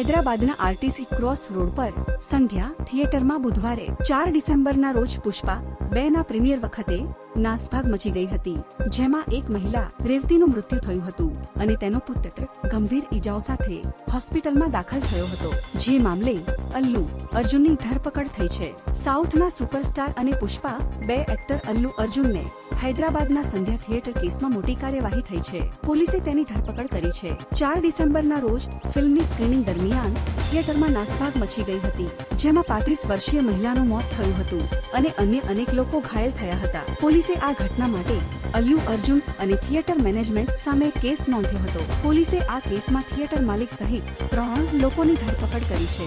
હૈદરાબાદના RTC cross road પર સંધ્યા થિયેટરમાં બુધવારે ચાર ડિસેમ્બરના રોજ પુષ્પા બે ના પ્રીમિયર વખતે નાસભાગ મચી ગઈ હતી, જેમાં એક મહિલા રેવતીનું મૃત્યુ થયું હતું અને તેનો પુત્ર ગંભીર ઈજાઓ સાથે હોસ્પિટલમાં દાખલ થયો હતો. જે મામલે અલ્લુ અર્જુનની ધરપકડ થઈ છે. સાઉથના સુપરસ્ટાર અને પુષ્પા બે એક્ટર અલ્લુ અર્જુનને હૈદરાબાદના સંધ્યા થિયેટર કેસમાં મોટી કાર્યવાહી થઈ છે. પોલીસે તેની ધરપકડ કરી છે. ચાર ડિસેમ્બરના રોજ ફિલ્મની સ્ક્રીનિંગ દરમિયાન થિયેટરમાં નાસભાગ મચી ગઈ હતી, જેમાં પાંત્રીસ વર્ષીય મહિલાનું મોત થયું હતું અને અન્ય અનેક લોકો ઘાયલ થયા હતા. પોલીસે આ ઘટના માટે અલ્લુ અર્જુન અને થિયેટર મેનેજમેન્ટ સામે કેસ નોંધ્યો હતો. પોલીસે આ કેસમાં થિયેટર માલિક સહિત ત્રણ લોકોની ધરપકડ કરી છે.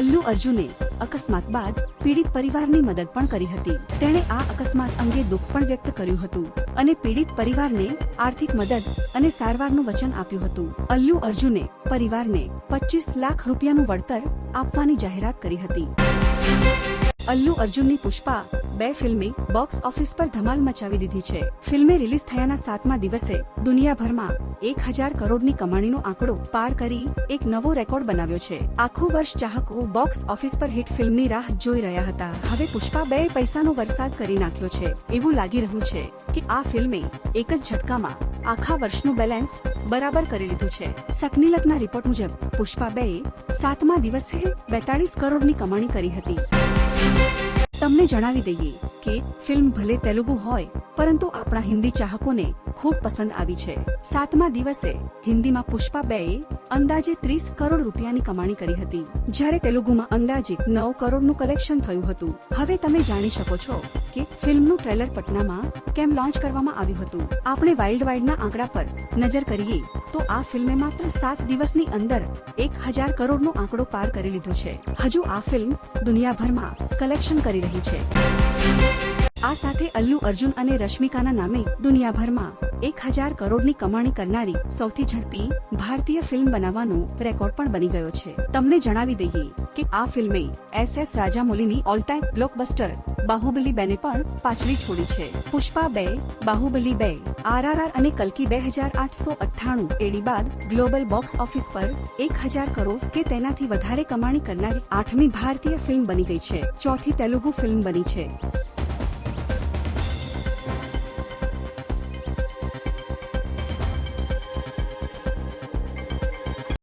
અલ્લુ અર્જુને અકસ્માત બાદ પીડિત પરિવારની મદદ પણ કરી હતી. તેણે આ અકસ્માત અંગે દુઃખ પણ વ્યક્ત કર્યું હતું અને પીડિત પરિવારને આર્થિક મદદ અને સારવારનું વચન આપ્યું હતું. અલ્લુ અર્જુને પરિવારને પચીસ લાખ રૂપિયાનું વળતર આપવાની જાહેરાત કરી હતી. અલ્લુ અર્જુનની પુષ્પા બે ફિલ્મે બોક્સ ઓફિસ પર ધમાલ મચાવી દીધી છે. ફિલ્મે રિલીઝ થયાના સાતમા દિવસે દુનિયાભરમાં એક હજાર કરોડની કમાણીનો આંકડો પાર કરી એક નવો રેકોર્ડ બનાવ્યો છે. આખું વર્ષ ચાહકો બોક્સ ઓફિસ પર હિટ ફિલ્મની રાહ જોઈ રહ્યા હતા. હવે પુષ્પા બે પૈસાનો વરસાદ કરી નાખ્યો છે. એવું લાગી રહ્યું છે કે આ ફિલ્મે એક જ ઝટકામાં આખા વર્ષનું બેલેન્સ બરાબર કરી લીધું છે. સકનીલકના રિપોર્ટ મુજબ પુષ્પા બે સાતમા દિવસે બેતાળીસ કરોડની કમાણી કરી હતી. તમને જણાવી દઈએ કે ફિલ્મ ભલે તેલુગુ હોય, પરંતુ આપણા હિન્દી ચાહકોને ખૂબ પસંદ આવી છે. સાતમા દિવસે હિન્દીમાં પુષ્પા બે અંદાજે ત્રીસ કરોડ રૂપિયાની કમાણી કરી હતી. જ્યારે તેલુગુમાં અંદાજે નવ કરોડનું કલેક્શન થયું હતું. હવે તમે જાણી શકો છો કે ફિલ્મનું ટ્રેલર પટનામાં કેમ લોન્ચ કરવામાં આવ્યું હતું. આપણે વાઇલ્ડ વાઇડના આંકડા પર નજર કરીએ, તો આ ફિલ્મે માત્ર સાત દિવસની અંદર એક હજાર કરોડનો આંકડો પાર કરી લીધો છે. હજુ આ ફિલ્મ દુનિયાભરમાં કલેક્શન કરી રહી છે. આ સાથે અલ્લુ અર્જુન અને રશ્મિકાના નામે દુનિયાભરમાં એક હજાર કરોડની કમાણી કરનારી સૌથી ઝડપી ભારતીય ફિલ્મ બનાવવાનો રેકોર્ડ પણ બની ગયો છે. તમને જણાવી દઈએ કે આ ફિલ્મે એસ એસ રાજામૌલીની ઓલ ટાઈમ બ્લોકબસ્ટર બાહુબલી બેને પણ પાછળી છોડી છે. પુષ્પા બે, બાહુબલી બે, આરઆરઆર અને કલકી બે હજાર આઠસો અઠ્ઠાણું એડી બાદ ગ્લોબલ બોક્સ ઓફિસ પર એક હજાર કરોડ કે તેનાથી વધારે કમાણી કરનારી આઠમી ભારતીય ફિલ્મ બની ગઈ છે. ચોથી તેલુગુ ફિલ્મ બની છે.